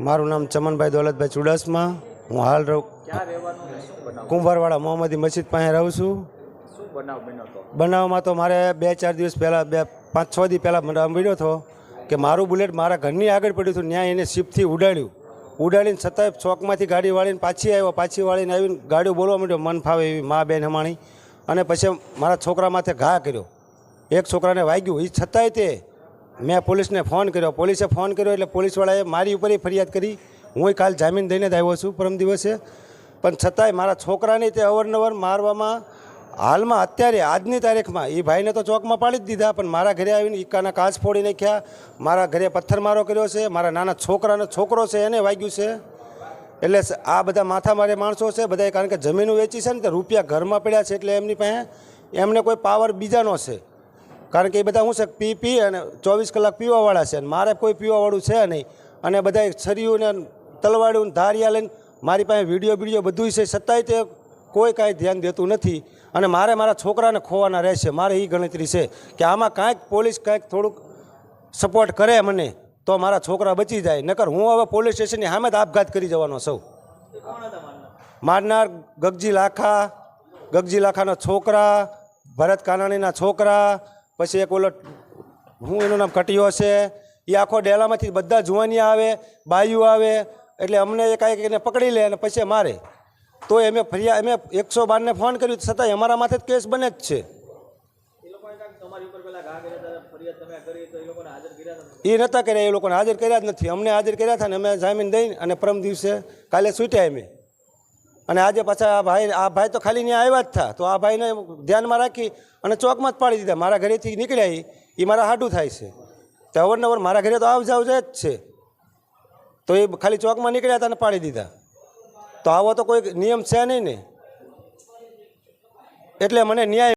મારું નામ ચમનભાઈ દોલતભાઈ ચુડાસમા. હું હાલ રહું કુંભારવાડા મોહમ્મદી મસ્જિદ પાસે રહું છું. બનાવમાં તો મારે બે ચાર દિવસ પહેલાં બે પાંચ છ દી પહેલાં મને મળ્યો હતો કે મારું બુલેટ મારા ઘરની આગળ પડ્યું હતું ત્યાં એને શિફ્ટથી ઉડાડ્યું. ઉડાડીને છતાંય ચોકમાંથી ગાડી વાળીને પાછી આવ્યો પાછી વાળીને આવીને ગાડીઓ બોલવા માંડ્યો મન ફાવે એવી મા બેન હમાણી. અને પછી મારા છોકરા માથે ઘા કર્યો. એક છોકરાને વાગ્યું. એ છતાંય તે મેં પોલીસને ફોન કર્યો. પોલીસે ફોન કર્યો એટલે પોલીસવાળાએ મારી ઉપર ફરિયાદ કરી. હું કાલ જામીન દઈને જ આવ્યો છું પરમ દિવસે. પણ છતાંય મારા છોકરાને તે અવારનવાર મારવામાં, હાલમાં અત્યારે, આજની તારીખમાં, એ ભાઈને તો ચોકમાં પાડી જ દીધા, પણ મારા ઘરે આવીને ઈકાના કાચ ફોડી નાખ્યા. મારા ઘરે પથ્થરમારો કર્યો છે, મારા નાના છોકરાનો છોકરો છે, એને વાગ્યું છે. એટલે આ બધા માથામારે માણસો છે, બધાએ કારણ કે જમીન વેચી છે ને, તો રૂપિયા ઘરમાં પડ્યા છે એટલે એમની પાસે એમને કોઈ પાવર બીજાનો છે. કારણ કે એ બધા શું છે, પી પી અને ચોવીસ કલાક પીવાવાળા છે અને મારે કોઈ પીવાવાળું છે નહીં. અને બધા છરીયું ને તલવાડું ધારિયા લઈને મારી પાસે વીડિયો વીડિયો બધું છે, છતાંય તે કોઈ કાંઈ ધ્યાન દેતું નથી. અને મારે મારા છોકરાને ખોવાના રહેશે. મારે એ ગણતરી છે કે આમાં કાંઈક પોલીસ કાંઈક થોડુંક સપોર્ટ કરે મને, તો મારા છોકરા બચી જાય. નકર હું હવે પોલીસ સ્ટેશનની સામે જ આપઘાત કરી જવાનો સૌ મારનાર ગગજી લાખા, ગગજી લાખાના છોકરા, ભરત કાનાણીના છોકરા પછી એક ઓલો હું એનું નામ કટિયો છે એ આખો ડેલામાંથી બધા જુવાનિયા આવે બાયું આવે એટલે અમને એ કાંઈક એને પકડી લે અને પછી મારે. તો અમે ફરિયાદ અમે એકસો બારને ફોન કર્યું છતાંય અમારા માથે જ કેસ બને જ છે. એ નહોતા કર્યા એ લોકોને હાજર કર્યા જ નથી. અમને હાજર કર્યા હતા ને અમે જામીન દઈને અને પરમ દિવસે કાલે છૂટ્યા અમે અને આજે પાછા આ ભાઈ આ ભાઈ તો ખાલી ત્યાં આવ્યા જ થા. તો આ ભાઈને ધ્યાનમાં રાખી અને ચોકમાં જ પાડી દીધા. મારા ઘરેથી નીકળ્યા એ મારા હાડું થાય છે. તો અવરનવર મારા ઘરે તો આવ જાવ જ છે. તો એ ખાલી ચોકમાં નીકળ્યા હતા અને પાડી દીધા. તો આવો તો કોઈ નિયમ છે નહીં ને? એટલે મને ન્યાય